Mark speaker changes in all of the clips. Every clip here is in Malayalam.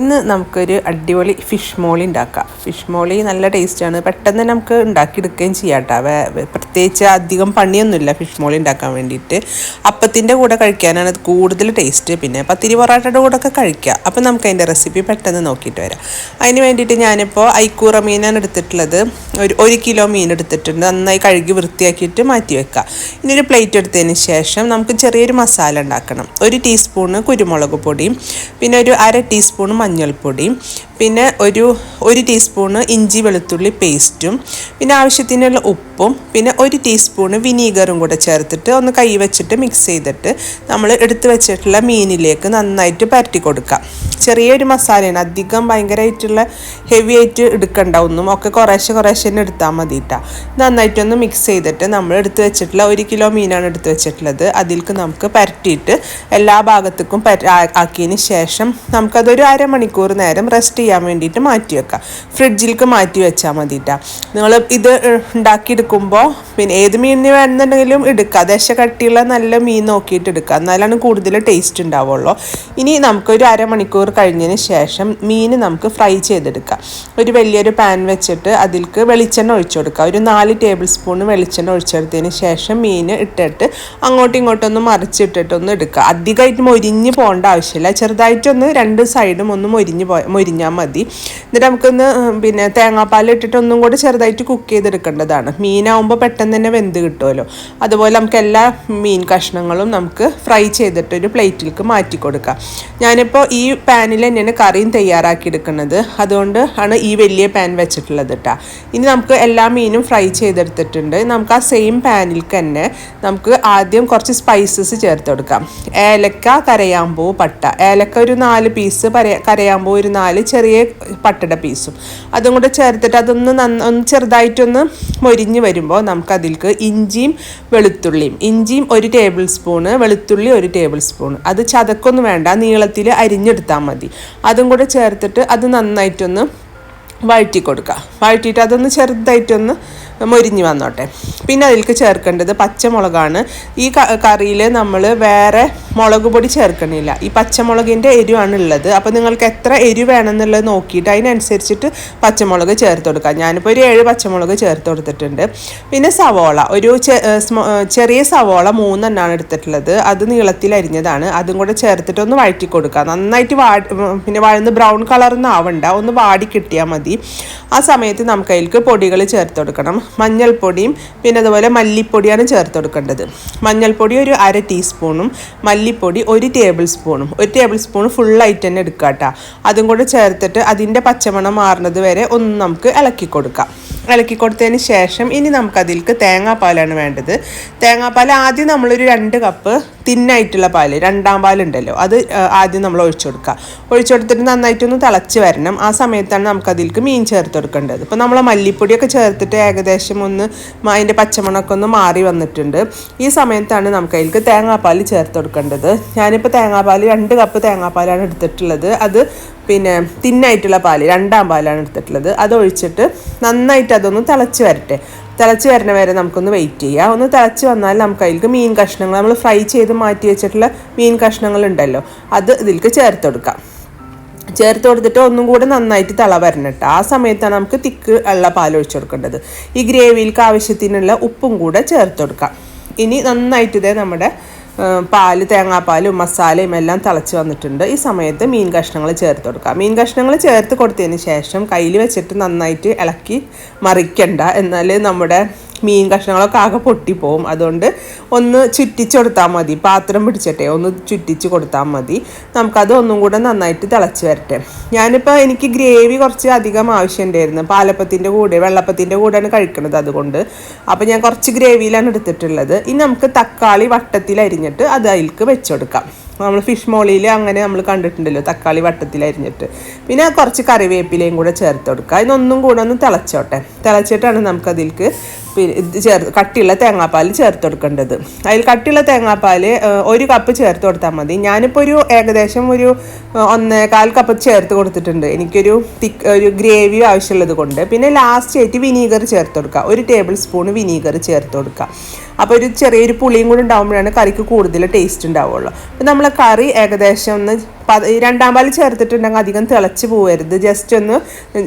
Speaker 1: ഇന്ന് നമുക്കൊരു അടിപൊളി ഫിഷ് മോളി ഉണ്ടാക്കാം. ഫിഷ് മോളി നല്ല ടേസ്റ്റാണ് പെട്ടെന്ന് തന്നെ നമുക്ക് ഉണ്ടാക്കിയെടുക്കുകയും ചെയ്യാം കേട്ടോ പ്രത്യേകിച്ച് അധികം പണിയൊന്നുമില്ല ഫിഷ് മോളി ഉണ്ടാക്കാൻ വേണ്ടിയിട്ട്. അപ്പത്തിന്റെ കൂടെ കഴിക്കാനാണ് അത് കൂടുതൽ ടേസ്റ്റ് പിന്നെ പത്തിരി പൊറാട്ടയുടെ കൂടെ ഒക്കെ കഴിക്കാം. അപ്പം നമുക്ക് അതിന്റെ റെസിപ്പി പെട്ടെന്ന് നോക്കിയിട്ട് വരാം. അതിന് വേണ്ടിയിട്ട് ഞാനിപ്പോൾ ഐക്കൂറ മീനാണ് എടുത്തിട്ടുള്ളത്. ഒരു ഒരു കിലോ മീൻ എടുത്തിട്ടുണ്ട്. നന്നായി കഴുകി വൃത്തിയാക്കിയിട്ട് മാറ്റി വെക്കുക ഇനി ഒരു പ്ലേറ്റ് എടുത്തതിന് ശേഷം നമുക്ക് ചെറിയൊരു മസാല ഉണ്ടാക്കണം. ഒരു ടീസ്പൂണ് കുരുമുളക് പൊടിയും പിന്നെ ഒരു അര ടീസ്പൂൺ മഞ്ഞൾപ്പൊടിയും പിന്നെ ഒരു ഒരു ടീസ്പൂണ് ഇഞ്ചി വെളുത്തുള്ളി പേസ്റ്റും പിന്നെ ആവശ്യത്തിനുള്ള ഉപ്പും പിന്നെ ഒരു ടീസ്പൂണ് വിനീഗറും കൂടെ ചേർത്തിട്ട് ഒന്ന് കൈ വെച്ചിട്ട് മിക്സ് ചെയ്തിട്ട് നമ്മൾ എടുത്തു വെച്ചിട്ടുള്ള മീനിലേക്ക് നന്നായിട്ട് പരട്ടി കൊടുക്കാം ചെറിയൊരു മസാലയാണ്. അധികം ഭയങ്കരമായിട്ടുള്ള ഹെവി ആയിട്ട് എടുക്കണ്ട ഒന്നും ഒക്കെ കുറേശ്ശെ കുറേശ്ശെ തന്നെ എടുത്താൽ മതി കേട്ടോ നന്നായിട്ടൊന്ന് മിക്സ് ചെയ്തിട്ട് നമ്മൾ എടുത്ത് വെച്ചിട്ടുള്ള ഒരു കിലോ മീനാണ് എടുത്ത് വെച്ചിട്ടുള്ളത്. അതിലേക്ക് നമുക്ക് പരട്ടിയിട്ട് എല്ലാ ഭാഗത്തേക്കും ആക്കിയതിന് ശേഷം നമുക്കതൊരു അരമണിക്കൂർ നേരം റെസ്റ്റ് ചെയ്യാൻ വേണ്ടിയിട്ട് മാറ്റി വെക്കാം ഫ്രിഡ്ജിലേക്ക് മാറ്റി വെച്ചാൽ മതി കേട്ടോ നിങ്ങൾ ഇത് ഉണ്ടാക്കിയെടുക്കുമ്പോൾ പിന്നെ ഏത് മീനിന് വേണമെന്നുണ്ടെങ്കിലും എടുക്കുക ദശ കട്ടിയുള്ള നല്ല മീൻ നോക്കിയിട്ട് എടുക്കുക എന്നാലാണ് കൂടുതൽ ടേസ്റ്റ് ഉണ്ടാവുള്ളൂ. ഇനി നമുക്കൊരു അരമണിക്കൂർ കഴിഞ്ഞതിന് ശേഷം മീൻ നമുക്ക് ഫ്രൈ ചെയ്തെടുക്കാം. ഒരു വലിയൊരു പാൻ വെച്ചിട്ട് അതിൽക്ക് വെളിച്ചെണ്ണ ഒഴിച്ചു കൊടുക്കുക ഒരു നാല് ടേബിൾ സ്പൂൺ വെളിച്ചെണ്ണ ഒഴിച്ചെടുത്തതിന് ശേഷം മീൻ ഇട്ടിട്ട് അങ്ങോട്ടും ഇങ്ങോട്ടും ഒന്ന് മറിച്ചിട്ടിട്ടൊന്ന് എടുക്കുക അധികമായിട്ട് മൊരിഞ്ഞ് പോകേണ്ട ആവശ്യമില്ല. ചെറുതായിട്ടൊന്ന് രണ്ട് സൈഡും ഒന്ന് മൊരിഞ്ഞ് പോ മൊരിഞ്ഞാൽ മതി. എന്നിട്ട് നമുക്കൊന്ന് പിന്നെ തേങ്ങാപ്പാൽ ഇട്ടിട്ട് ഒന്നും കൂടെ ചെറുതായിട്ട് കുക്ക് ചെയ്തെടുക്കേണ്ടതാണ്. മീനാവുമ്പോൾ പെട്ടെന്ന് തന്നെ വെന്ത് കിട്ടുമല്ലോ. അതുപോലെ നമുക്ക് എല്ലാ മീൻ കഷ്ണങ്ങളും നമുക്ക് ഫ്രൈ ചെയ്തിട്ട് ഒരു പ്ലേറ്റിലേക്ക് മാറ്റി കൊടുക്കാം. ഞാനിപ്പോൾ ഈ പാനിൽ തന്നെയാണ് കറിയും തയ്യാറാക്കി എടുക്കുന്നത്. അതുകൊണ്ട് ആണ് ഈ വലിയ പാൻ വെച്ചിട്ടുള്ളത് കേട്ടോ ഇനി നമുക്ക് എല്ലാ മീനും ഫ്രൈ ചെയ്തെടുത്തിട്ടുണ്ട്. നമുക്ക് ആ സെയിം പാനിൽ തന്നെ നമുക്ക് ആദ്യം കുറച്ച് സ്പൈസസ് ചേർത്ത് കൊടുക്കാം. ഏലക്ക കരയാമ്പൂ പട്ട. ഏലക്ക ഒരു നാല് പീസ് കരയാമ്പൂ ഒരു നാല് ചെറിയ പട്ടയുടെ പീസും അതും കൂടെ ചേർത്തിട്ട് അതൊന്ന് നന്ന ചെറുതായിട്ടൊന്ന് മൊരിഞ്ഞ് വരുമ്പോൾ നമുക്ക് അതിലേക്ക് ഇഞ്ചിയും വെളുത്തുള്ളിയും. ഇഞ്ചിയും ഒരു ടേബിൾ സ്പൂണ് വെളുത്തുള്ളി ഒരു ടേബിൾ സ്പൂൺ അത് ചതക്കൊന്നും വേണ്ട നീളത്തിൽ അരിഞ്ഞെടുത്താൽ മതി. അതും കൂടെ ചേർത്തിട്ട് അത് നന്നായിട്ടൊന്ന് വഴറ്റി കൊടുക്കുക വഴറ്റിയിട്ട് അതൊന്ന് ചെറുതായിട്ടൊന്ന് മൊരിഞ്ഞ് വന്നോട്ടെ. പിന്നെ അതിലേക്ക് ചേർക്കേണ്ടത് പച്ചമുളകാണ്. ഈ കറിയിൽ നമ്മൾ വേറെ മുളക് പൊടി ചേർക്കണില്ല. ഈ പച്ചമുളകിന്റെ എരിവാണ് ഉള്ളത്. അപ്പോൾ നിങ്ങൾക്ക് എത്ര എരിവ് വേണമെന്നുള്ളത് നോക്കിയിട്ട് അതിനനുസരിച്ചിട്ട് പച്ചമുളക് ചേർത്ത് കൊടുക്കാം. ഞാനിപ്പോൾ ഒരു ഏഴ് പച്ചമുളക് ചേർത്ത് കൊടുത്തിട്ടുണ്ട്. പിന്നെ സവോള. ഒരു ചെറിയ സവോള മൂന്നെണ്ണമാണ് എടുത്തിട്ടുള്ളത്. അത് നീളത്തിൽ അരിഞ്ഞതാണ്. അതും കൂടെ ചേർത്തിട്ട് ഒന്ന് വഴറ്റി കൊടുക്കുക നന്നായിട്ട് വാ പിന്നെ വഴന്ന് ബ്രൗൺ കളറൊന്നും ആവണ്ട. ഒന്ന് വാടി കിട്ടിയാൽ മതി. ആ സമയത്ത് നമുക്ക് അതിലേക്ക് പൊടികൾ ചേർത്ത് കൊടുക്കണം. മഞ്ഞൾപ്പൊടിയും പിന്നെ അതുപോലെ മല്ലിപ്പൊടിയാണ് ചേർത്ത് കൊടുക്കേണ്ടത് മഞ്ഞൾപ്പൊടി ഒരു അര ടീസ്പൂണും മല്ലിപ്പൊടി ഒരു ടേബിൾ സ്പൂണും. ഒരു ടേബിൾ സ്പൂൺ ഫുള്ളായിട്ട് തന്നെ എടുക്കുക കേട്ടോ അതും കൂടെ ചേർത്തിട്ട് അതിന്റെ പച്ചമണം മാറുന്നത് വരെ ഒന്ന് നമുക്ക് ഇളക്കി കൊടുക്കാം. ഇളക്കി കൊടുത്തതിന് ശേഷം ഇനി നമുക്ക് അതിലേക്ക് തേങ്ങാപ്പാലാണ് വേണ്ടത്. തേങ്ങാപ്പാൽ ആദ്യം നമ്മളൊരു രണ്ട് കപ്പ് തിന്നായിട്ടുള്ള പാൽ രണ്ടാം പാലുണ്ടല്ലോ അത് ആദ്യം നമ്മൾ ഒഴിച്ചു കൊടുക്കുക. ഒഴിച്ചു കൊടുത്തിട്ട് നന്നായിട്ടൊന്ന് തിളച്ച് വരണം. ആ സമയത്താണ് നമുക്ക് അതിലേക്ക് മീൻ ചേർത്ത് കൊടുക്കേണ്ടത്. ഇപ്പോൾ നമ്മൾ മല്ലിപ്പൊടിയൊക്കെ ചേർത്തിട്ട് ഏകദേശം ഒന്ന് അതിന്റെ പച്ചമണമൊക്കെ ഒന്ന് മാറി വന്നിട്ടുണ്ട്. ഈ സമയത്താണ് നമുക്ക് അതിലേക്ക് തേങ്ങാപ്പാൽ ചേർത്ത് കൊടുക്കേണ്ടത്. ഞാനിപ്പോൾ തേങ്ങാപ്പാൽ രണ്ട് കപ്പ് തേങ്ങാപ്പാലാണ് എടുത്തിട്ടുള്ളത്. അത് പിന്നെ തിന്നായിട്ടുള്ള പാൽ രണ്ടാം പാലാണ് എടുത്തിട്ടുള്ളത്. അത് ഒഴിച്ചിട്ട് നന്നായിട്ട് അതൊന്ന് തിളച്ച് വരട്ടെ. തിളച്ച് വരണ വരെ നമുക്കൊന്ന് വെയിറ്റ് ചെയ്യാം. ഒന്ന് തിളച്ച് വന്നാൽ നമുക്ക് അതിലേക്ക് മീൻ കഷ്ണങ്ങൾ നമ്മൾ ഫ്രൈ ചെയ്ത് മാറ്റി വെച്ചിട്ടുള്ള മീൻ കഷ്ണങ്ങൾ ഉണ്ടല്ലോ അത് ഇതിലേക്ക് ചേർത്ത് കൊടുക്കാം. ചേർത്ത് കൊടുത്തിട്ട് ഒന്നും കൂടെ നന്നായിട്ട് തിള വരണം കേട്ടോ. ആ സമയത്താണ് നമുക്ക് തിക്ക് ഉള്ള പാൽ ഒഴിച്ചു കൊടുക്കേണ്ടത്. ഈ ഗ്രേവിയിലേക്ക് ആവശ്യത്തിനുള്ള ഉപ്പും കൂടെ ചേർത്ത് കൊടുക്കാം. ഇനി നന്നായിട്ട് ഇതേ നമ്മുടെ പാൽ തേങ്ങാപ്പാലും മസാലയും എല്ലാം തിളച്ച് വന്നിട്ടുണ്ട്. ഈ സമയത്ത് മീൻ കഷ്ണങ്ങൾ ചേർത്ത് കൊടുക്കാം. മീൻ കഷ്ണങ്ങൾ ചേർത്ത് കൊടുത്തതിന് ശേഷം കയ്യിൽ വെച്ചിട്ട് നന്നായിട്ട് ഇളക്കി മറിക്കണ്ട. എന്നാൽ നമ്മുടെ മീൻ കഷ്ണങ്ങളൊക്കെ ആകെ പൊട്ടിപ്പോവും. അതുകൊണ്ട് ഒന്ന് ചുറ്റിച്ച് കൊടുത്താൽ മതി. പാത്രം പിടിച്ചട്ടെ ഒന്ന് ചുറ്റിച്ച് കൊടുത്താൽ മതി. നമുക്കത് ഒന്നും കൂടെ നന്നായിട്ട് തിളച്ച് വരട്ടെ. ഞാനിപ്പോൾ എനിക്ക് ഗ്രേവി കുറച്ച് അധികം ആവശ്യമുണ്ടായിരുന്നു. പാലപ്പത്തിന്റെ കൂടെ വെള്ളപ്പത്തിന്റെ കൂടെയാണ് കഴിക്കുന്നത് അതുകൊണ്ട്. അപ്പോൾ ഞാൻ കുറച്ച് ഗ്രേവിയിലാണ് എടുത്തിട്ടുള്ളത്. ഇനി നമുക്ക് തക്കാളി വട്ടത്തിൽ അരിഞ്ഞിട്ട് അത് അതിലേക്ക് വെച്ചുകൊടുക്കാം നമ്മൾ ഫിഷ് മോളിയിൽ അങ്ങനെ നമ്മൾ കണ്ടിട്ടുണ്ടല്ലോ തക്കാളി വട്ടത്തിൽ അരിഞ്ഞിട്ട്. പിന്നെ കുറച്ച് കറിവേപ്പിലയും കൂടെ ചേർത്ത് കൊടുക്കുക അതിനൊന്നും കൂടെ ഒന്ന് തിളച്ചോട്ടെ. തിളച്ചിട്ടാണ് നമുക്ക് അതിലേക്ക് പിന്നെ ചേർത്ത് കട്ടിയുള്ള തേങ്ങാപ്പാൽ ചേർത്ത് കൊടുക്കേണ്ടത്. അതിൽ കട്ടിയുള്ള തേങ്ങാപ്പാൽ ഒരു കപ്പ് ചേർത്ത് കൊടുത്താൽ മതി. ഞാനിപ്പോൾ ഒരു ഏകദേശം ഒരു ഒന്നേകാൽ കപ്പ് ചേർത്ത് കൊടുത്തിട്ടുണ്ട്. എനിക്കൊരു തിക്ക് ഒരു ഗ്രേവി ആവശ്യമുള്ളത് കൊണ്ട്. പിന്നെ ലാസ്റ്റ് ആയിട്ട് വിനീഗർ ചേർത്ത് കൊടുക്കുക. ഒരു ടേബിൾ സ്പൂൺ വിനീഗർ ചേർത്ത് കൊടുക്കുക. അപ്പോൾ ഒരു ചെറിയൊരു പുളിയും കൂടി ഉണ്ടാകുമ്പോഴാണ് കറിക്ക് കൂടുതൽ ടേസ്റ്റ് ഉണ്ടാവുള്ളൂ. അപ്പോൾ നമ്മൾ കറി ഏകദേശം ഒന്ന് രണ്ടാം പാൽ ചേർത്തിട്ടുണ്ടെങ്കിൽ അധികം തിളച്ച് പോകരുത് ജസ്റ്റ് ഒന്ന്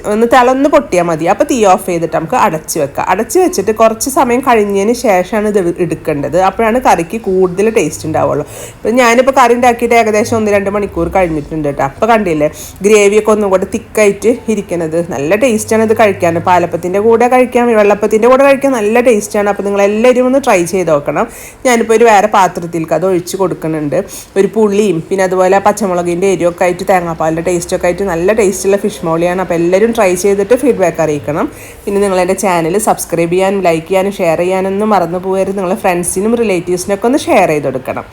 Speaker 1: ഒന്ന് തിളന്ന് പൊട്ടിയാൽ മതി. അപ്പോൾ തീ ഓഫ് ചെയ്തിട്ട് നമുക്ക് അടച്ച് വെക്കാം. അടച്ച് വെച്ചിട്ട് കുറച്ച് സമയം കഴിഞ്ഞതിന് ശേഷമാണ് ഇത് എടു- എടുക്കേണ്ടത്. അപ്പോഴാണ് കറിക്ക് കൂടുതൽ ടേസ്റ്റ് ഉണ്ടാവുള്ളൂ. ഇപ്പം ഞാനിപ്പോൾ കറി ഉണ്ടാക്കിയിട്ട് ഏകദേശം ഒന്ന് രണ്ട് മണിക്കൂർ കഴിഞ്ഞിട്ടുണ്ട് കേട്ടോ. അപ്പോൾ കണ്ടില്ലേ ഗ്രേവിയൊക്കെ ഒന്നും കൂടെ തിക്കായിട്ട് ഇരിക്കുന്നത് നല്ല ടേസ്റ്റാണ് ഇത് കഴിക്കാൻ. പാലപ്പത്തിന്റെ കൂടെ കഴിക്കാം വെള്ളപ്പത്തിന്റെ കൂടെ കഴിക്കാൻ നല്ല ടേസ്റ്റാണ് അപ്പോൾ നിങ്ങൾ എല്ലാവരും ഒന്ന് ട്രൈ ചെയ്ത് നോക്കണം. ഞാനിപ്പോൾ ഒരു വേറെ പാത്രത്തിലേക്ക് അത് ഒഴിച്ച് കൊടുക്കുന്നുണ്ട്. ഒരു പുളിയും പിന്നെ അതുപോലെ പച്ചമുളകിന്റെ എരിവൊക്കെ ആയിട്ട് തേങ്ങാപ്പാലിന്റെ ടേസ്റ്റൊക്കെ ആയിട്ട് നല്ല ടേസ്റ്റുള്ള ഫിഷ് മോളിയാണ്. അപ്പോൾ എല്ലാവരും ട്രൈ ചെയ്തിട്ട് ഫീഡ്ബാക്ക് അറിയിക്കണം. പിന്നെ നിങ്ങളെന്റെ ചാനൽ സബ്സ്ക്രൈബ് ചെയ്യാനും ലൈക്ക് ചെയ്യാനും ഷെയർ ചെയ്യാനൊന്നും മറന്നു പോകരുത്. നിങ്ങളെ ഫ്രണ്ട്സിനും റിലേറ്റീവ്സിനൊക്കെ ഒന്ന് ഷെയർ ചെയ്ത് കൊടുക്കണം.